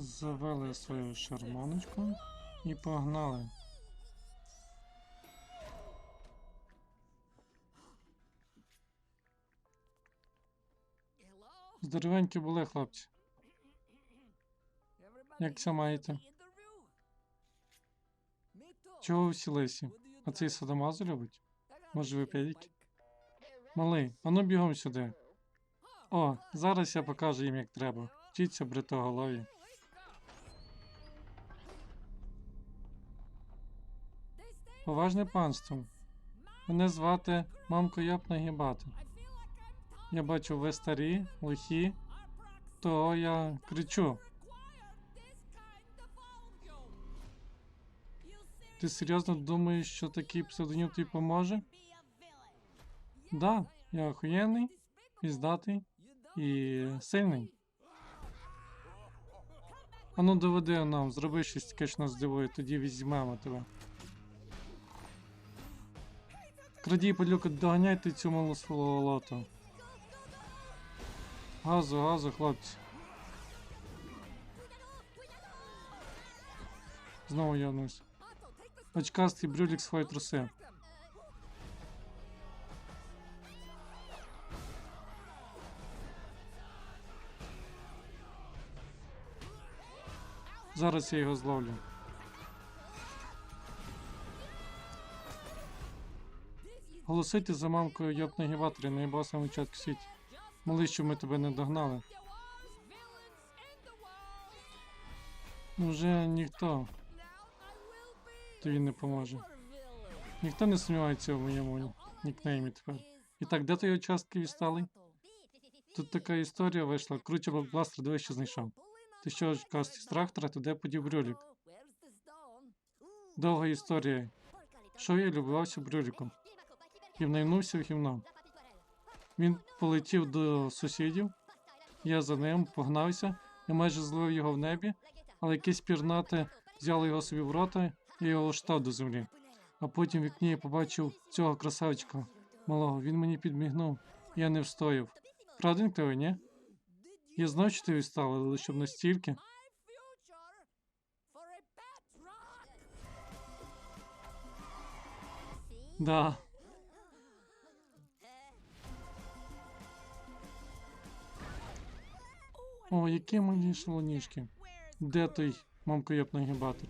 Завели свою шарманочку і погнали. Здоровенькі були, хлопці. Як це маєте? Чого ви всі лисі? А цей садомазу любить? Може, ви педики? Малий, ану бігом сюди. О, зараз я покажу їм, як треба. Вчіться бритоголові. Поважне панство. Мене звати мамко Йоп Нагібати. Я бачу, ви старі, лихі, то я кричу. Ти серйозно думаєш, що такий псевдонім тобі поможе? Да, я охуєнний, піздатий і сильний. Ану доведи нам, зроби щось таке, що нас здивує, тоді візьмемо тебе. Крадій, падлюка, доганяйте цю малу сволоту. Газу, газу, хлопці. Знову янусь. Очкастий брюлік свої труси. Зараз я його зловлю. Голосуйте за мамкою Йоп Нагіваторі, найбосом участку світі. Моли, щоб ми тебе не догнали. Ну вже ніхто тобі не поможе. Ніхто не сумнівається в моєму нікнеймі тепер. І так, де той участки відсталий? Тут така історія вийшла. Круче бластер, диви, знайшов. Ти що ж касті страх трати, де подів брюлік? Довга історія. Що я любувався брюліком? І внайнувся в гівно. Він полетів до сусідів, я за ним погнався і майже зловив його в небі, але якесь пірнате взяло його собі в рота і його штав до землі. А потім в вікні я побачив цього красавчика малого. Він мені підмігнув, я не встояв. Правденько ви, ні? Я знав, що ти відстала, але щоб настільки. Да. О, які мої шалоніжки. Де той мамко нагибатор?